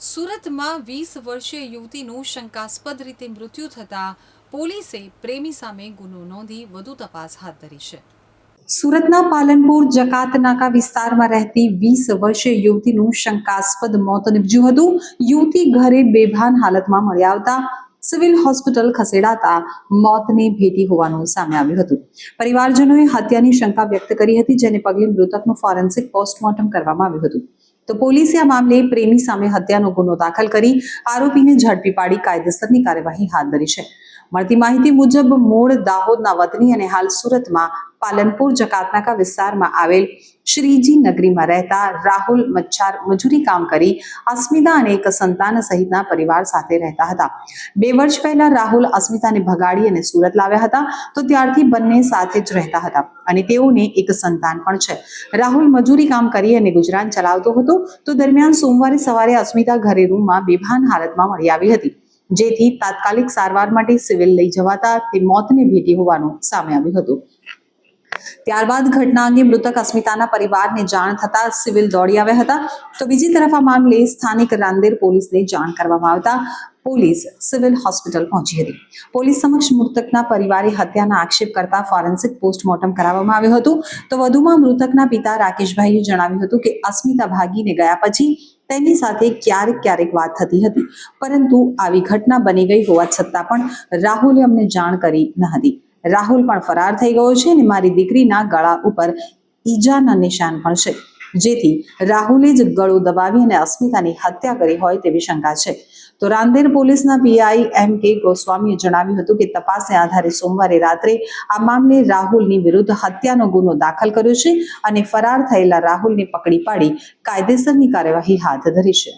સુરતમાં વીસ વર્ષીય યુવતીનું શંકાસ્પદ રીતે મૃત્યુ થતાં પોલીસે પ્રેમી સામે ગુનો નોંધી વધુ તપાસ હાથ ધરી છે. સુરતના પાલનપુર, જકાત નાકા વિસ્તારમાં રહેતી વીસ વર્ષીય યુવતીનું શંકાસ્પદ મોત નીપજ્યું હતું. યુવતી ઘરે બેભાન હાલતમાં મળી આવતા સિવિલ હોસ્પિટલ ખસેડાતા મોતને ભેટી હોવાનું સામે આવ્યું હતું. પરિવારજનોએ હત્યાની શંકા વ્યક્ત કરી હતી, જેને પગલે મૃતકનું ફોરેન્સિક પોસ્ટમોર્ટમ કરવામાં આવ્યું હતું. તો પોલીસે આ મામલે પ્રેમી સામે હત્યાનો ગુનો દાખલ કરી આરોપીને ઝડપી પાડી કાયદેસરની કાર્યવાહી હાથ ધરી છે. મળતી માહિતી મુજબ મૂળ દાહોદના વતની અને હાલ સુરતમાં પાલનપુર જકાતનાકા વિસ્તારમાં આવેલ શ્રીજી નગરીમાં રહેતા રાહુલ મચ્છાર મજૂરી કામ કરી અસ્મિતા અને એક સંતાન સહિતના પરિવાર સાથે રહેતા હતા. બે વર્ષ પહેલા રાહુલ અસ્મિતાને ભગાડી અને સુરત લાવ્યા હતા, તો ત્યારથી બંને સાથે જ રહેતા હતા અને તેઓને એક સંતાન પણ છે. રાહુલ મજૂરી કામ કરી અને ગુજરાન ચલાવતો હતો, તો દરમિયાન સોમવારે સવારે અસ્મિતા ઘરે રૂમમાં બેભાન હાલતમાં મળી આવી હતી. જેથી તાત્કાલિક સારવાર માટે સિવિલ લઈ જવાતા તે મોતને ભેટી હોવાનું સામે આવ્યું હતું. ત્યારબાદ ઘટના અંગે મૃતક અસ્મિતાના પરિવારને જાણ થતા સિવિલ દોડી આવ્યા હતા. તો બીજી તરફ આ મામલે સ્થાનિક રાંદેર પોલીસને જાણ કરવામાં આવતા પોલીસ સિવિલ હોસ્પિટલ પહોંચી હતી. પોલીસ સમક્ષ મૃતકના પરિવારે હત્યાના આક્ષેપ કરતા ફોરેન્સિક પોસ્ટમોર્ટમ કરાવવામાં આવ્યું હતું. તો વધુમાં મૃતકના પિતા રાકેશભાઈએ જણાવ્યું હતું કે અસ્મિતા ભાગીને ગયા પછી તેની સાથે ક્યારેક ક્યારેક વાત થતી હતી. પરંતુ આવી ઘટના બની ગઈ હોવા છતાં પણ રાહુલે અમને જાણ કરી ન હતી. રાહુલ પણ ફરાર થઈ ગયો છે અને મારી દીકરીના ગળા ઉપર ઈજાના નિશાન પણ છે. જેથી રાહુલે જ ગળો દબાવી અને અસ્મિતાની હત્યા કરી હોય તેવી શંકા છે. તો રાંદેર પોલીસના પીઆઈ એમ કે ગોસ્વામીએ જણાવ્યું હતું કે તપાસને આધારે સોમવારે રાત્રે આ મામલે રાહુલની વિરુદ્ધ હત્યાનો ગુનો દાખલ કર્યો છે અને ફરાર થયેલા રાહુલને પકડી પાડી કાયદેસરની કાર્યવાહી હાથ ધરી છે.